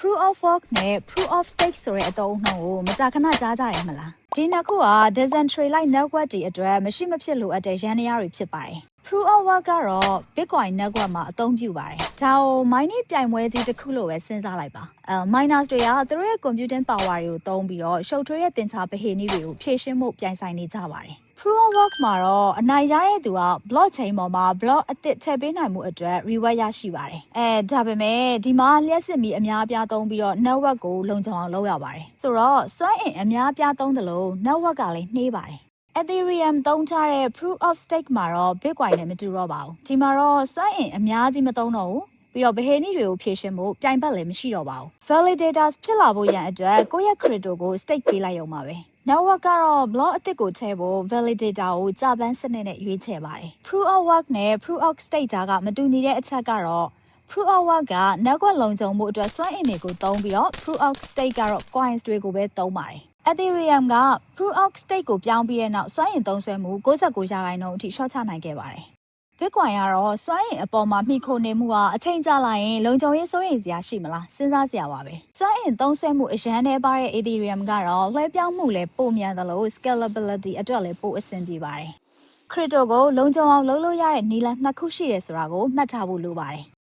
proof of work နဲ့ proof of stake ဆိုတဲ့အသုံးအနှုန်းကိုမကြာခဏကြားကြတယ်မလားဒီနှစ်ခုက decentralized network တွေအတွက်မရှိမဖြစ်လိုအပ်တဲ့ရန်တရားတွေဖြစ်ပါတယ် proof of work ကတော့ bitcoin network မှာအသုံးပြုပါတယ်ဒါကို mining ပြိုင်ပွဲကြီးတစ်ခုလို့ပဲစဉ်းစားလိုက်ပါအဲ miners တွေကသူတို့ရဲ့ computing power တွေကိုသုံးပြီးတော့ရှုပ်ထွေးတဲ့တင်ချဗဟိနည်းတွေကိုဖြည့်ရှင်းမှုပြိုင်ဆိုင်နေကြပါတယ် proof of work မှာတော့အနိုင်ရတဲ့သူက blockchain ပေါ်မှာ block အသစ်ထည့်ပေးနိုင်မှုအတွက် reward ရရှိပါတယ်။အဲဒါပေမဲ့ဒီမှာလျှက်စစ်မီအများအပြားသုံးပြီးတော့ network ကိုလုံခြုံအောင်လုပ်ရပါတယ်။ဆိုတော့စွမ်းအင်အများအပြားသုံးတယ်လို့ network ကလည်းနှေးပါတယ်။ Ethereum သုံးထားတဲ့ proof of stake မှာတော့ Bitcoin နဲ့မတူတော့ပါဘူး။ဒီမှာတော့စွမ်းအင်အများကြီးမသုံးတော့ဘူး။ ပြီးတော့ဗဟေနည်းတွေကိုဖြည့်ရှင်းဖို့ပြိုင်ဘက်လည်းမရှိတော့ပါဘူး။ validators ဖြစ်လာဖို့ရန်အတွက်ကိုယ့်ရဲ့ crypto ကို stake ပေးလိုက်ရုံပါပဲ။ network ကတော့ block အသစ်ကိုထည့်ဖို့ validator ကိုကြာပန်းစနစ်နဲ့ရွေးချယ်ပါတယ်။ proof of work နဲ့ proof of stake ကြားကမတူညီတဲ့အချက်ကတော့ proof of work က network လုံခြုံမှုအတွက်စွမ်းအင်တွေကိုသုံးပြီးတော့ proof of stake ကတော့ coins တွေကိုပဲသုံးပါတယ်။ Ethereum က proof of stake ကိုပြောင်းပြီးတဲ့နောက်စွမ်းအင်သုံးစွဲမှု69ရာခိုင်နှုန်းအထိရှော့ချနိုင်ခဲ့ပါတယ်။ Bitcoin ကတော့စွမ်းအင်အပေါ်မှာမှီခိုနေမှုကအချိန်ကြာလာရင်လုံခြုံရေးစိုးရိမ်စရာရှိမလားစဉ်းစားစရာပါပဲစွမ်းအင်သုံးစွဲမှုအရန်နေပါတဲ့ Ethereum ကတော့လွှဲပြောင်းမှုလည်းပိုမြန်သလို scalability အတွက်လည်းပိုအဆင်ပြေပါတယ် Crypto ကိုလုံခြုံအောင်လုပ်လို့ရတဲ့နည်းလမ်းနှစ်ခုရှိတယ်ဆိုတာကိုမှတ်ထားဖို့လိုပါတယ်